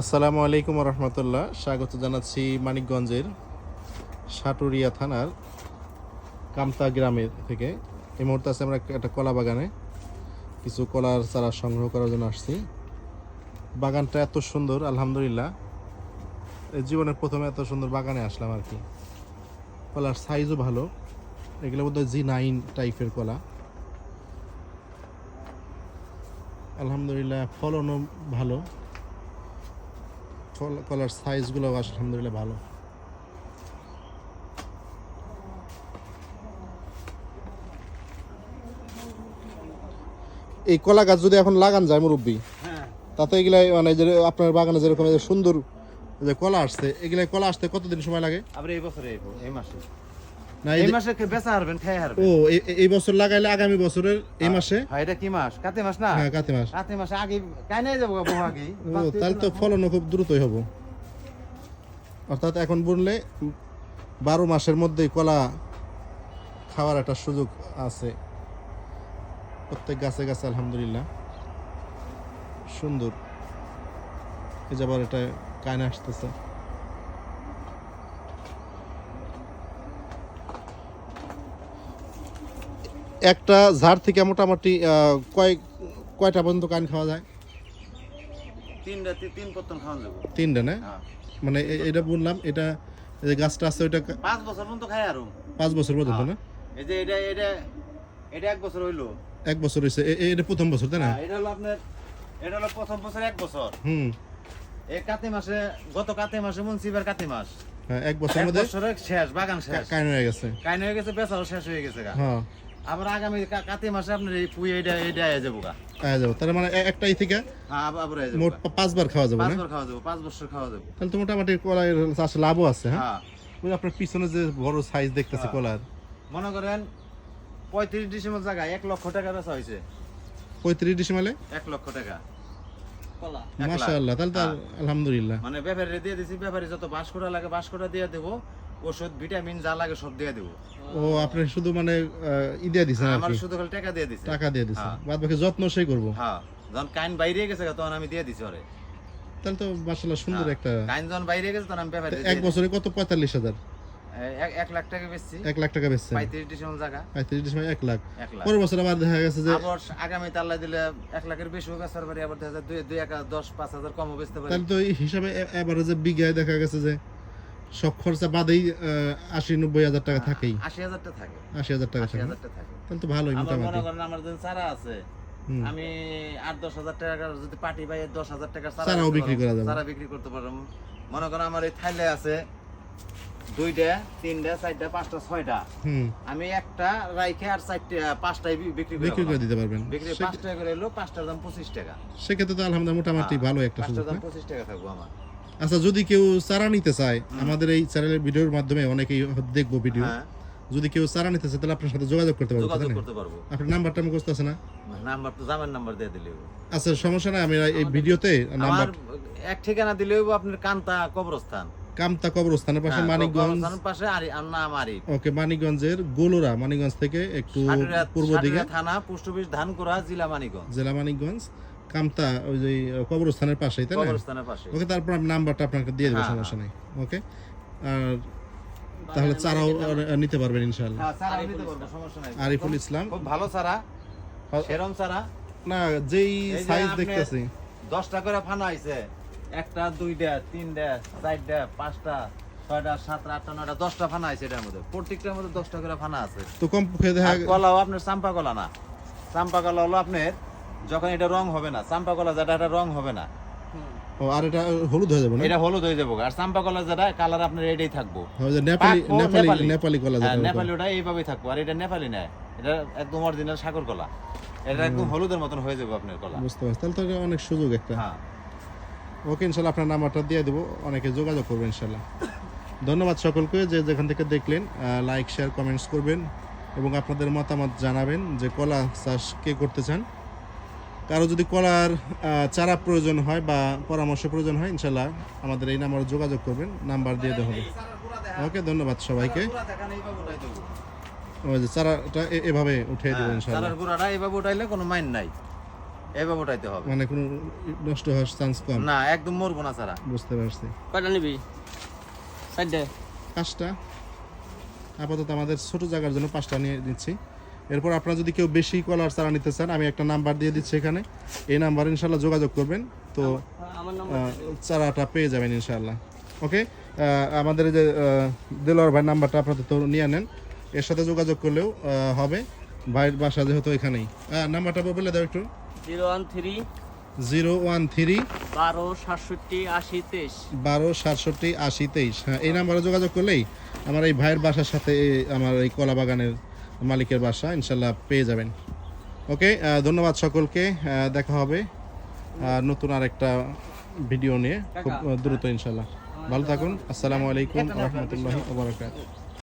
আসসালামু আলাইকুম রহমতুল্লাহ। স্বাগত জানাচ্ছি মানিকগঞ্জের সাটুরিয়া থানার কামতা গ্রামের থেকে। এই মুহূর্তে আছে আমরা একটা কলা বাগানে। কিছু কলার চারা সংগ্রহ করার জন্য আসছি। বাগানটা এত সুন্দর, আলহামদুলিল্লাহ। জীবনের প্রথমে এত সুন্দর বাগানে আসলাম আর কি। কলার সাইজও ভালো। এগুলো বোধহয় জি নাইন টাইপের কলা। আলহামদুলিল্লাহ, ফলনও ভালো। কলার সাইজগুলো আলহামদুলিল্লাহ ভালো। এই কলা গাছ যদি এখন লাগান যায় মুরব্বী হ্যাঁ। তাতে এগুলা মানে যে আপনার বাগানে যেরকম সুন্দর যে কলা আসছে এগুলা কলা আসতে কতদিন সময় লাগে? আবার এই বছরে এই এই মাসে। না এই মাসে কে বেচা হারবেন খেয়ে হারবেন? ও এই- বছর লাগাইলে আগামী বছরের এই মাসে? হ্যাঁ এটা কি মাস? কাতে মাস না? হ্যাঁ কাতি মাস। কাতে মাসে আগে কাইনে যাব বহু আগে। ও তাহলে তো ফলনও খুব দ্রুতই হব। অর্থাৎ এখন বুনলে বারো মাসের মধ্যেই কলা খাওয়ার একটা সুযোগ আছে। প্রত্যেক গাছে গাছে আলহামদুলিল্লাহ। সুন্দর। এই যাবার এটা কায়না আসতেছে। একটা ঝাড় থেকে মোটামুটি আহ, কয় কয়টা পর্যন্ত কান খাওয়া যায়? তিন রাতে তিন পত্তন খাওয়া যাব। তিনটা না? হ্যাঁ। মানে এটা বললাম এটা এই যে গাছটা আছে ওইটা পাঁচ বছর পর্যন্ত খায় আরও। পাঁচ বছর পর্যন্ত হ্যাঁ। না? এই যে এটা এটা এটা এক বছর হইল। এক বছর এ- এটা প্রথম বছর তাই না? হ্যাঁ, এটা হলো আপনার এটা হলো প্রথম বছর এক বছর। হুম। এই কাতে মাসে গত কাতে মাসে মুন্সিবার কাতে মাস। হ্যাঁ, এক বছরের এক মধ্যে শেষ বাগান শেষ। কাইন হয়ে গেছে। কাইন হয়ে গেছে বেচাও শেষ হয়ে গেছে গা। হ্যাঁ। আবার আগামী কাতে মাসে আপনার এই পুই এটা এটা আয়া যাব গা। আয়া যাব। তার মানে এ- একটাই থেকে হ্যাঁ আবার আবার আয়া যাব মোট পাঁচবার খাওয়া যাবে পাঁচবার খাওয়া যাব পাঁচ বছর খাওয়া যাব। তাহলে তো মোটামুটি কলার চাষ লাভও আছে হ্যাঁ? হ্যাঁ। ওই আপনার পিছনে যে বড় সাইজ দেখতেছি হ্যাঁ। কলার। মনে করেন পঁয়ত্রিশ ডিসেম্বর জায়গায় এক লক্ষ টাকা বেচা হয়েছে। পঁয়ত্রিশ ডিসেম্বরে? এক লক্ষ টাকা। মাশাআল্লাহ তাহলে তো। আলহামদুলিল্লাহ। মানে ব্যাপারে দিয়ে দিছি ব্যাপারে যত বাস করা লাগে বাস করা দিয়ে দেবো। ওষুধ ভিটামিন যা লাগে সব দিয়ে দেবো। ও আপনি শুধু মানে ই দিয়ে দিছেন আমার শুধু খালি টাকা দিয়ে দিছে। টাকা দিয়ে দিছেন হ্যাঁ। বাদ বাকি যত্ন সেই করব। হ্যাঁ যখন কাইন বাইরে গেছে তখন আমি দিয়ে দিছি ওরে। তাহলে তো সুন্দর হ্যাঁ। একটা কাইন যখন বাইরে গেছে তখন আমি ব্যাপারে এক বছরে কত? পঁয়তাল্লিশ হাজার। এক লাখ টাকা বেচছি। এক লাখ টাকা পঁয়ত্রিশ ডিসেম্বর জায়গা। পঁয়ত্রিশ ডিসেম্বর এক লাখ। পরের বছর আবার দেখা গেছে যে আবার আগামী তাল্লা দিলে এক লাখের বেশি পারি আবার দেখা যায় দুই দুই এক দশ পাঁচ হাজার কমও বেচতে পারি। তাহলে তো এই হিসাবে এবারে যে বিঘায় দেখা গেছে যে সব খরচা বাদেই আশি নব্বই হাজার টাকা থাকেই। আশি হাজারটা থাকে। আশি হাজার টাকা থাকে তাহলে তো ভালোই মোটামুটি মনে করেন আমার যে চারা আছে আমি আট দশ হাজার টাকার যদি পাই দশ হাজার চারা চারাও বিক্রি করা যাবে। চারা বিক্রি করতে পারব। মনে করেন আমার এই থাইলে আছে দুইটা তিনটা চারটা পাঁচটা ছয়টা। আমি একটা রাইখে আর চারটে বিক্রি করে বিক্রি করে দিতে পারবেন। বিক্রি টাকা করে এলো পাঁচটার দাম পঁচিশ টাকা। সেক্ষেত্রে তো আলহামদুলিল্লাহ মোটামুটি ভালো একটা পাঁচটার দাম পঁচিশ টাকা থাকব আমার। আচ্ছা যদি কেউ চারা নিতে চায় আমাদের এই চ্যানেলের ভিডিওর মাধ্যমে অনেকেই দেখব ভিডিও হ্যাঁ। যদি কেউ চারা নিতে চায় তাহলে আপনার সাথে যোগাযোগ করতে পারব যোগাযোগ করতে পারব। আপনার নাম্বারটা মুখস্থ আছে না? নাম্বার তো জামের নাম্বার দিয়ে দিলে আচ্ছা সমস্যা নাই আমি এই ভিডিওতে নাম্বার এক ঠিকানা দিলেও আপনার কান্তা কবরস্থান। কামতা কবরস্থানের পাশে হ্যাঁ, মানিকগঞ্জ পাশে নাম আরি ওকে মানিকগঞ্জের গোলুরা মানিকগঞ্জ থেকে একটু পূর্ব দিকে। থানা পোস্ট অফিস ধানকুড়া জেলা মানিকগঞ্জ। জেলা মানিকগঞ্জ। কামতা ওই যে কবরস্থানের পাশেই তাই না? কবরস্থানের পাশে ওকে তারপর আমি নাম্বারটা আপনাকে দিয়ে দেবো হ্যাঁ, সমস্যা নেই ওকে? আর তাহলে চারাও নিতে পারবেন হ্যাঁ। আরিফুল ইসলাম। খুব ভালো চারা সেরম চারা। না যেই সাইজ দেখতেছি। দশটা করে ফানা একটা দুইটা তিনটা চারটা পাঁচটা ছয়টা সাতটা আটটা নয়টা দশটা ফানা আছে এটার মধ্যে। প্রত্যেকটার মধ্যে দশটা করে ফানা আছে। তো কম কলাও আপনার চাম্পা কলা না। চাম্পা কলা হলো আপনার যখন এটা রং হবে না চাম্পা কলা যেটা এটা রং হবে না। ও আর এটা হলুদ হয়ে যাবে না? এটা হলুদ হয়ে যাব। আর চাম্পা কলা যেটা কালার আপনার এটাই থাকব। নেপালি নেপালি নেপালি। নেপালি কলা হ্যাঁ, যেটা নেপালি ওটা এইভাবেই থাকব। আর এটা নেপালি না এটা একদম অরিজিনাল সাগর কলা। এটা একদম হলুদের মতন হয়ে যাবে আপনার কলা। বুঝতে পারছি। তাহলে তো অনেক সুযোগ একটা। হ্যাঁ। ওকে ইনশাল্লাহ আপনার নাম্বারটা দিয়ে দেবো। অনেকে যোগাযোগ করবেন ইনশাল্লাহ। ধন্যবাদ সকলকে যে যেখান থেকে দেখলেন। লাইক শেয়ার কমেন্টস করবেন এবং আপনাদের মতামত জানাবেন যে কলা চাষ কে করতে চান। কারও যদি কলার চারা প্রয়োজন হয় বা পরামর্শ প্রয়োজন হয় ইনশাল্লাহ আমাদের এই নাম্বারে যোগাযোগ করবেন নাম্বার দিয়ে দেওয়া হবে। ওকে ধন্যবাদ সবাইকে। ওই যে চারাটা এ- এভাবে উঠিয়ে দেবেন ইনশাল্লাহ। চারার গুঁড়াটা এইভাবে উঠাইলে কোনো মাইন নাই। এভাবে উঠাইতে হবে। মানে কোনো নষ্ট হওয়ার চান্স কম? না একদম মরবো না ছাড়া বুঝতে পারছি। কয়টা নিবি? চারটে পাঁচটা। আপাতত আমাদের ছোট জায়গার জন্য পাঁচটা নিয়ে নিচ্ছি। এরপর আপনারা যদি কেউ বেশি কলার চারা নিতে চান আমি একটা নাম্বার দিয়ে দিচ্ছি এখানে। এই নাম্বারে ইনশাল্লাহ যোগাযোগ করবেন। তো চারাটা পেয়ে যাবেন ইনশাল্লাহ। ওকে আমাদের যে দেলোয়ার ভাই নাম্বারটা আপনাদের তো নিয়ে নেন। এর সাথে যোগাযোগ করলেও হবে। ভাইয়ের বাসা যেহেতু এখানেই। নাম্বারটা বলে দাও একটু। Zero one three zero one three বারো সাতষট্টি আশি তেইশ। বারো সাতষট্টি আশি তেইশ। হ্যাঁ এই নাম্বারে যোগাযোগ করলেই আমার এই ভাইয়ের বাসার সাথে আমার এই কলা বাগানের মালিকের বাসা ইনশাল্লাহ পেয়ে যাবেন। ওকে ধন্যবাদ সকলকে। দেখা হবে আর নতুন আরেকটা ভিডিও নিয়ে। খুব দ্রুত ইনশাল্লাহ। ভালো থাকুন। আসসালামু আলাইকুম রহমতুল্লাহ